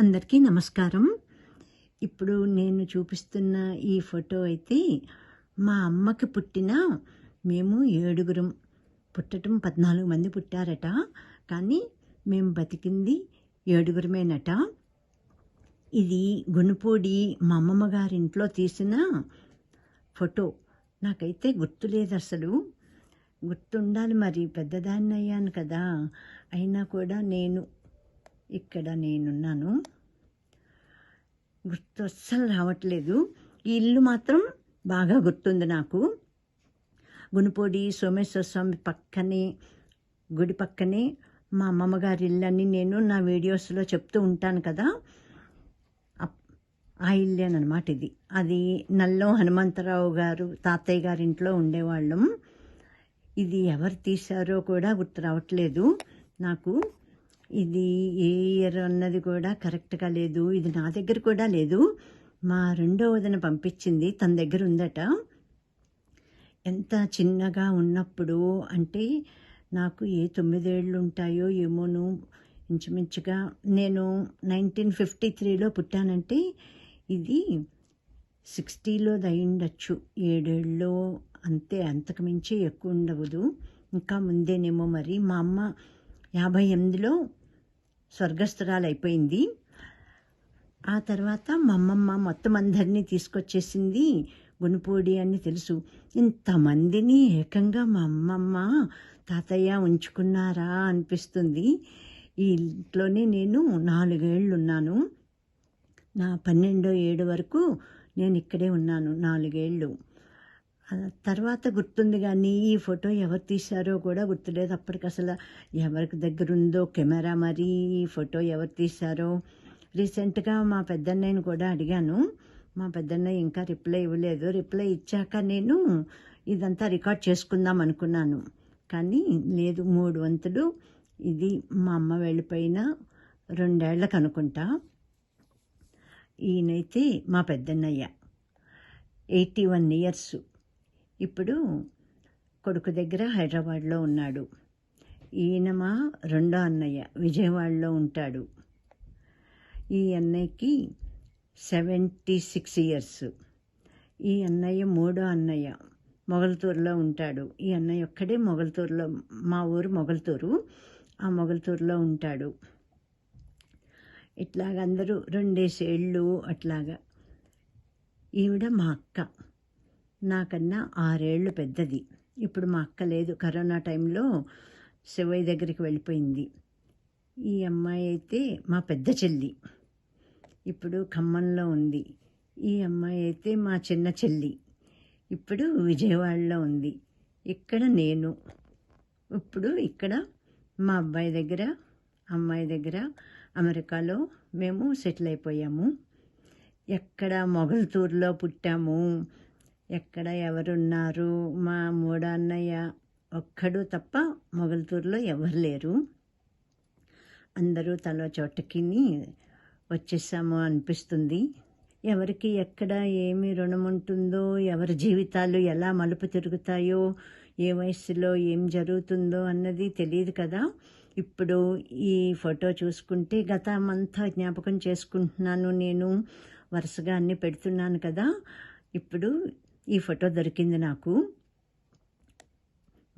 అందరికీ నమస్కారం. ఇప్పుడు నేను చూపిస్తున్న ఈ ఫోటో అయితే మా అమ్మకి పుట్టిన మేము ఏడుగురం పుట్టడం పద్నాలుగు మంది పుట్టారట. కానీ మేము బతికింది ఏడుగురమేనట. ఇది గుణపూడి మా అమ్మమ్మ గారింట్లో తీసిన ఫోటో. నాకైతే గుర్తులేదు అసలు. గుర్తుండాలి మరి పెద్దదాన్ని అయ్యాను కదా. అయినా కూడా నేను ఇక్కడ నేనున్నాను. గుర్తు అస్సలు రావట్లేదు. ఈ ఇల్లు మాత్రం బాగా గుర్తుంది నాకు. గుణపూడి సోమేశ్వర స్వామి పక్కనే గుడి పక్కనే మా అమ్మమ్మ గారి ఇల్లు నేను నా వీడియోస్లో చెప్తూ ఉంటాను కదా. ఆ ఇల్లేనమాట ఇది. అది నల్లో హనుమంతరావు గారు తాతయ్య గారి ఇంట్లో ఉండేవాళ్ళం. ఇది ఎవరు తీశారో కూడా గుర్తు రావట్లేదు. నాకు ఇది ఏ ఇయర్ అన్నది కూడా కరెక్ట్గా లేదు. ఇది నా దగ్గర కూడా లేదు. మా రెండవదిన పంపించింది. తన దగ్గర ఉందట. ఎంత చిన్నగా ఉన్నప్పుడు అంటే నాకు ఏ తొమ్మిదేళ్ళు ఉంటాయో ఏమోను ఇంచుమించుగా నేను నైన్టీన్ ఫిఫ్టీ త్రీలో పుట్టానంటే ఇది సిక్స్టీలో ఉండొచ్చు ఏడేళ్ళు అంతే అంతకుమించి ఎక్కువ ఉండవదు ఇంకా ముందేనేమో మరి. మా అమ్మ యాభై ఎనిమిదిలో స్వర్గస్థురాలైపోయింది. ఆ తర్వాత మా అమ్మమ్మ మొత్తం అందరినీ తీసుకొచ్చేసింది. గుణపూడి అని తెలుసు. ఇంతమందిని ఏకంగా మా అమ్మమ్మ తాతయ్య ఉంచుకున్నారా అనిపిస్తుంది. ఈ ఇంట్లోనే నేను నాలుగేళ్ళు ఉన్నాను నా పన్నెండో ఏడు వరకు నేను ఇక్కడే ఉన్నాను నాలుగేళ్ళు తర్వాత గుర్తుంది కానీ ఈ ఫోటో ఎవరు తీశారో కూడా గుర్తులేదు. అప్పటికి అసలు ఎవరికి దగ్గర ఉందో కెమెరా మరి ఈ ఫోటో ఎవరు తీశారో. రీసెంట్గా మా పెద్దన్నయ్యని కూడా అడిగాను. మా పెద్దన్నయ్య ఇంకా రిప్లై ఇవ్వలేదు. రిప్లై ఇచ్చాక నేను ఇదంతా రికార్డ్ చేసుకుందాం అనుకున్నాను. కానీ లేదు మూడు వంతులు ఇది మా అమ్మ వెళ్ళిపోయిన రెండేళ్ళకు అనుకుంటా ఈయనైతే మా పెద్దన్నయ్య. Eighty one years. ఇప్పుడు కొడుకు దగ్గర హైదరాబాద్లో ఉన్నాడు. ఈయన మా రెండో అన్నయ్య విజయవాడలో ఉంటాడు. ఈ అన్నయ్యకి సెవెంటీ సిక్స్ ఇయర్స్. ఈ అన్నయ్య మూడో అన్నయ్య మొగల్తూరులో ఉంటాడు. ఈ అన్నయ్య ఒక్కడే మొగల్తూరులో మా ఊరు మొగల్తూరు. ఆ మొగల్తూరులో ఉంటాడు. ఇట్లాగ అందరూ రెండేసేళ్ళు అట్లాగా. ఈవిడ మా అక్క. నాకన్నా ఆరేళ్ళు పెద్దది. ఇప్పుడు మా అక్క లేదు. కరోనా టైంలో శివయ్య దగ్గరికి వెళ్ళిపోయింది. ఈ అమ్మాయి అయితే మా పెద్ద చెల్లి. ఇప్పుడు ఖమ్మంలో ఉంది. ఈ అమ్మాయి అయితే మా చిన్న చెల్లి. ఇప్పుడు విజయవాడలో ఉంది. ఇక్కడ నేను. ఇప్పుడు ఇక్కడ మా అబ్బాయి దగ్గర అమ్మాయి దగ్గర అమెరికాలో మేము సెటిల్ అయిపోయాము. ఎక్కడ మొగల్తూరులో పుట్టాము. ఎక్కడ ఎవరున్నారు? మా మూడన్నయ్య ఒక్కడు తప్ప మొగల్తూరులో ఎవరు లేరు. అందరూ తలో చోటకి వచ్చేసాము అనిపిస్తుంది. ఎవరికి ఎక్కడ ఏమి రుణం ఉంటుందో ఎవరి జీవితాలు ఎలా మలుపు తిరుగుతాయో ఏ వయసులో ఏం జరుగుతుందో అన్నది తెలియదు కదా. ఇప్పుడు ఈ ఫోటో చూసుకుంటే గతమంతా జ్ఞాపకం చేసుకుంటున్నాను నేను. వరుసగా అన్ని పెడుతున్నాను కదా. ఇప్పుడు ఈ ఫోటో దొరికింది నాకు.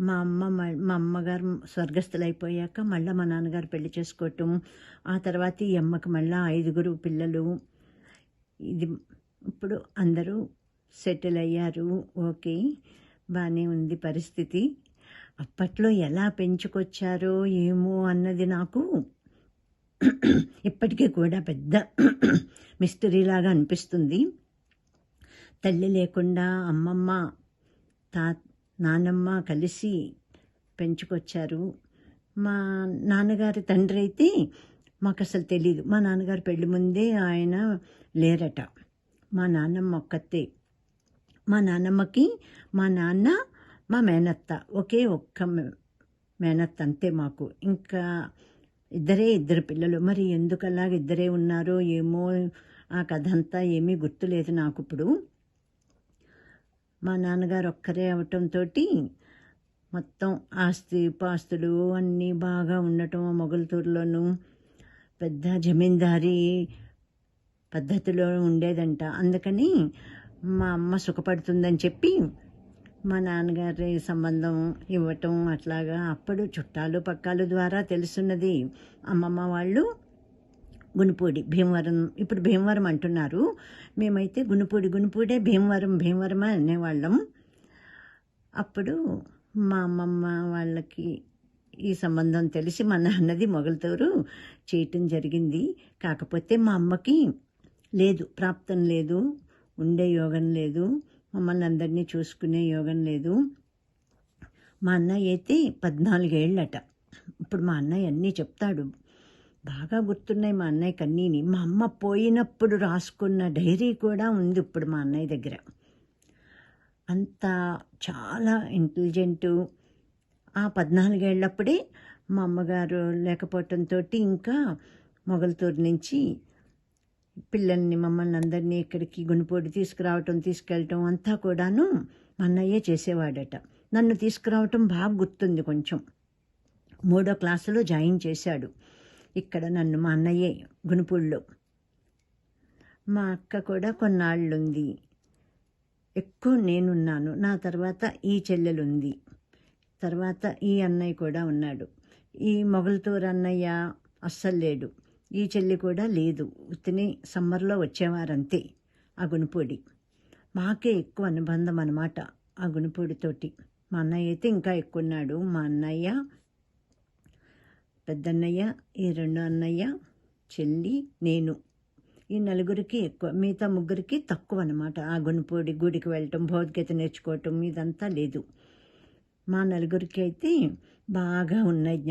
మా అమ్మ మ- మా అమ్మగారు స్వర్గస్థులు అయిపోయాక మళ్ళీ మా నాన్నగారు పెళ్ళి చేసుకోవటం ఆ తర్వాత ఈ అమ్మకి మళ్ళీ ఐదుగురు పిల్లలు. ఇది ఇప్పుడు అందరూ సెటిల్ అయ్యారు. ఓకే బాగానే ఉంది పరిస్థితి. అప్పట్లో ఎలా పెంచుకొచ్చారో ఏమో అన్నది నాకు ఇప్పటికీ కూడా పెద్ద మిస్టరీలాగా అనిపిస్తుంది. తల్లి లేకుండా అమ్మమ్మ తా నానమ్మ కలిసి పెంచుకొచ్చారు. మా నాన్నగారి తండ్రి అయితే మాకు అసలు తెలియదు మా నాన్నగారు పెళ్ళి ముందే ఆయన లేరట. మా నాన్నమ్మ ఒక్కతే. మా నాన్నమ్మకి మా నాన్న మా మేనత్త. ఒకే ఒక్క మేనత్త అంతే మాకు. ఇంకా ఇద్దరే ఇద్దరు పిల్లలు. మరి ఎందుకు అలాగ ఇద్దరే ఉన్నారో ఏమో ఆ కథ అంతా ఏమీ గుర్తులేదు నాకు ఇప్పుడు. మా నాన్నగారు ఒక్కరే అవటంతో మొత్తం ఆస్తి పాస్తులు అన్నీ బాగా ఉండటం మొగల్తూరులోను పెద్ద జమీందారీ పద్ధతిలో ఉండేదంట. అందుకని మా అమ్మ సుఖపడుతుందని చెప్పి మా నాన్నగారి సంబంధం ఇవ్వటం అట్లాగా అప్పుడు చుట్టాలు పక్కాలు ద్వారా తెలుసున్నది. అమ్మమ్మ వాళ్ళు గునుపూడి భీమవరం ఇప్పుడు భీమవరం అంటున్నారు. మేమైతే గునుపూడి గునుపూడే భీమవరం భీమవరం అనేవాళ్ళం. అప్పుడు మా అమ్మమ్మ వాళ్ళకి ఈ సంబంధం తెలిసి మా నాన్నది మొగలతోరు చేయటం జరిగింది. కాకపోతే మా అమ్మకి లేదు ప్రాప్తం లేదు ఉండే యోగం లేదు మమ్మల్ని అందరినీ చూసుకునే యోగం లేదు. మా అన్నయ్య అయితే పద్నాలుగేళ్ళట. ఇప్పుడు మా అన్నయ్య అన్నీ చెప్తాడు. బాగా గుర్తున్నాయి మా అన్నయ్య కన్నీని. మా అమ్మ పోయినప్పుడు రాసుకున్న డైరీ కూడా ఉంది ఇప్పుడు మా అన్నయ్య దగ్గర. అంత చాలా ఇంటెలిజెంటు. ఆ పద్నాలుగేళ్ళప్పుడే మా అమ్మగారు లేకపోవటంతో ఇంకా మొగల్తూరు నుంచి పిల్లల్ని మమ్మల్ని అందరినీ ఇక్కడికి గుణపొడి తీసుకురావటం తీసుకెళ్ళటం అంతా కూడాను మా అన్నయ్యే చేసేవాడట. నన్ను తీసుకురావటం బాగా గుర్తుంది కొంచెం. మూడో క్లాసులో జాయిన్ చేశాడు. ఇక్కడ నన్ను మా అన్నయ్యే గునుపూడిలో మా అక్క కూడా కొన్నాళ్ళుంది. ఎక్కువ నేనున్నాను. నా తర్వాత ఈ చెల్లెలుంది. తర్వాత ఈ అన్నయ్య కూడా ఉన్నాడు. ఈ మొగల్తూరు అన్నయ్య అస్సలు లేడు. ఈ చెల్లి కూడా లేదు. ఉత్తిని సమ్మర్లో వచ్చేవారంతే ఆ గునుపూడి. మాకే ఎక్కువ అనుబంధం అనమాట ఆ గునుపూడితోటి. మా అన్నయ్య అయితే ఇంకా ఎక్కువ ఉన్నాడు. మా అన్నయ్య పెద్దన్నయ్య ఈ రెండో అన్నయ్య చెల్లి నేను. ఈ నలుగురికి ఎక్కువ మిగతా ముగ్గురికి తక్కువ అనమాట ఆ గుణపూడి గుడికి వెళ్ళటం భౌతికత నేర్చుకోవటం ఇదంతా లేదు. మా నలుగురికి అయితే బాగా ఉన్నాయి జ్ఞాపకం